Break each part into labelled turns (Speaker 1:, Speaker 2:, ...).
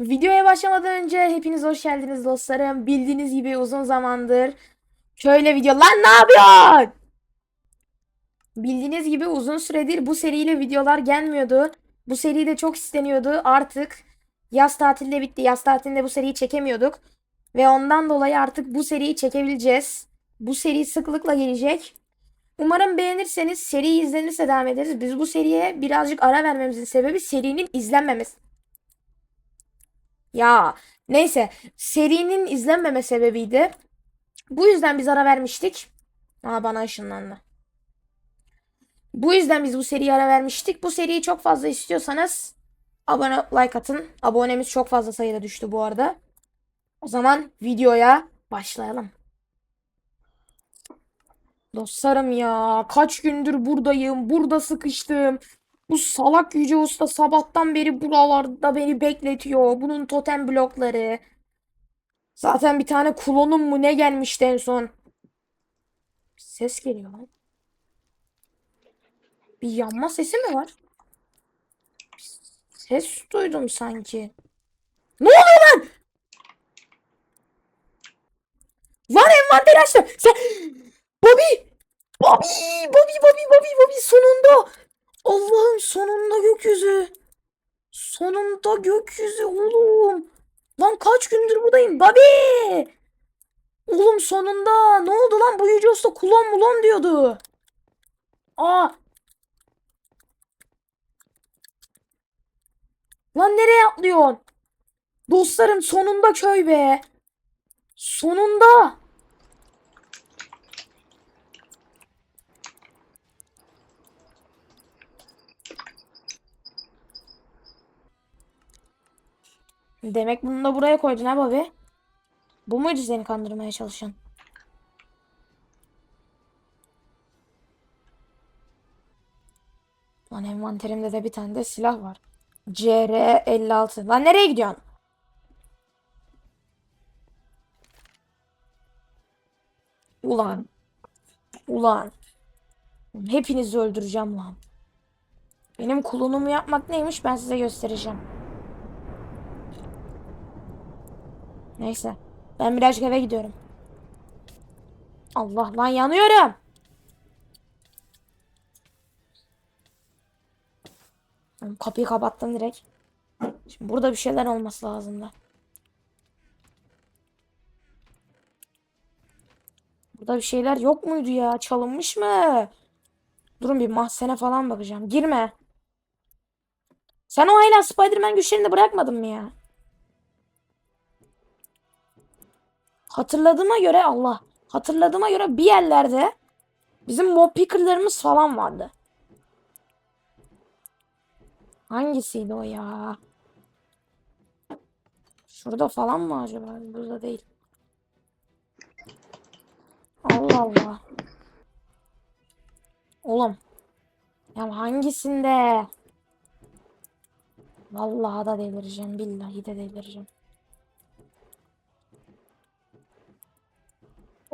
Speaker 1: Videoya başlamadan önce hepiniz hoş geldiniz dostlarım. Bildiğiniz gibi uzun zamandır şöyle video lan ne yapıyorsun? Bildiğiniz gibi uzun süredir bu seriyle videolar gelmiyordu. Bu seri de çok isteniyordu. Artık yaz tatilde bitti. Yaz tatilinde bu seriyi çekemiyorduk. Ve ondan dolayı artık bu seriyi çekebileceğiz. Bu seri sıklıkla gelecek. Umarım beğenirseniz seri izlenirse devam ederiz. Biz bu seriye birazcık ara vermemizin sebebi serinin izlenmemesi. Ya neyse serinin izlenmeme sebebiydi. Bu yüzden biz ara vermiştik. Aa bana ışınlandı. Bu yüzden biz bu seriye ara vermiştik. Bu seriyi çok fazla istiyorsanız abone like atın. Abonemiz çok fazla sayıda düştü bu arada. O zaman videoya başlayalım. Dostlarım ya kaç gündür buradayım. Burada sıkıştım. Bu salak Yüce Usta sabahtan beri buralarda beni bekletiyor. Bunun totem blokları. Zaten bir tane klonum mu ne gelmişti en son. Ses geliyor lan. Bir yanma sesi mi var? Ses duydum sanki. Ne oluyor lan? Lan envanteri açtım. Sen... Bobby! Bobby! Bobby! Bobby! Bobby! Bobby! Sonunda! Allah'ım sonunda gökyüzü. Sonunda gökyüzü oğlum. Lan kaç gündür buradayım Bobby. Oğlum sonunda ne oldu lan bu Yüce kulon mulon diyordu. Aa. Lan nereye atlıyorsun? Dostlarım sonunda köy be. Sonunda. Demek bunu da buraya koydun ha Bobby. Bu muydu seni kandırmaya çalışan? Lan envanterimde de bir tane de silah var. CR56. Lan nereye gidiyorsun? Ulan. Ulan. Hepinizi öldüreceğim lan. Benim kulunumu yapmak neymiş ben size göstereceğim. Neyse. Ben birazcık eve gidiyorum. Allah lan yanıyorum. Kapıyı kapattım direkt. Şimdi burada bir şeyler olması lazım da. Burada bir şeyler yok muydu ya? Çalınmış mı? Durun bir mahzene falan bakacağım. Girme. Sen o hala Spider-Man güçlerini bırakmadın mı ya? Hatırladığıma göre Allah. Hatırladığıma göre bir yerlerde bizim mob picker'larımız falan vardı. Hangisiydi o ya? Şurada falan mı acaba? Burada değil. Allah Allah. Oğlum. Ya hangisinde? Vallahi da delireceğim. Billahi de delireceğim.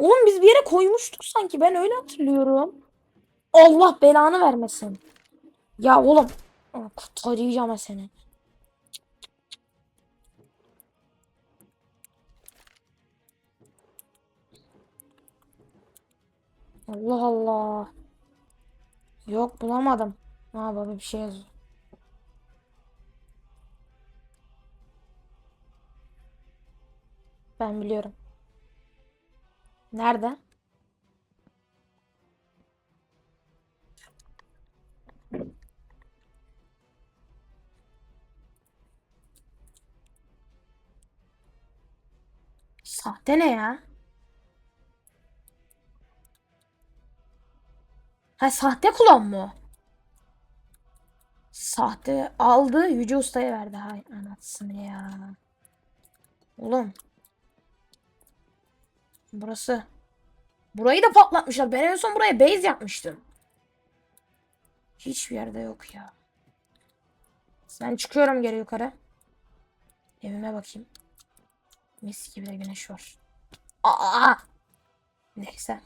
Speaker 1: Oğlum biz bir yere koymuştuk sanki. Ben öyle hatırlıyorum. Allah belanı vermesin. Ya oğlum. Kurtaracağım seni. Allah Allah. Yok bulamadım. Ha baba bir şey yazıyor. Ben biliyorum. Nerede? Sahte ne ya? Ha sahte kulon mu? Sahte aldı Yüce Usta'ya verdi. Hay anasını ya. Oğlum. Burası. Burayı da patlatmışlar. Ben en son buraya base yapmıştım. Hiçbir yerde yok ya. Ben çıkıyorum geri yukarı. Evime bakayım. Mis gibi de güneş var. Aa! Neyse.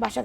Speaker 1: বাসা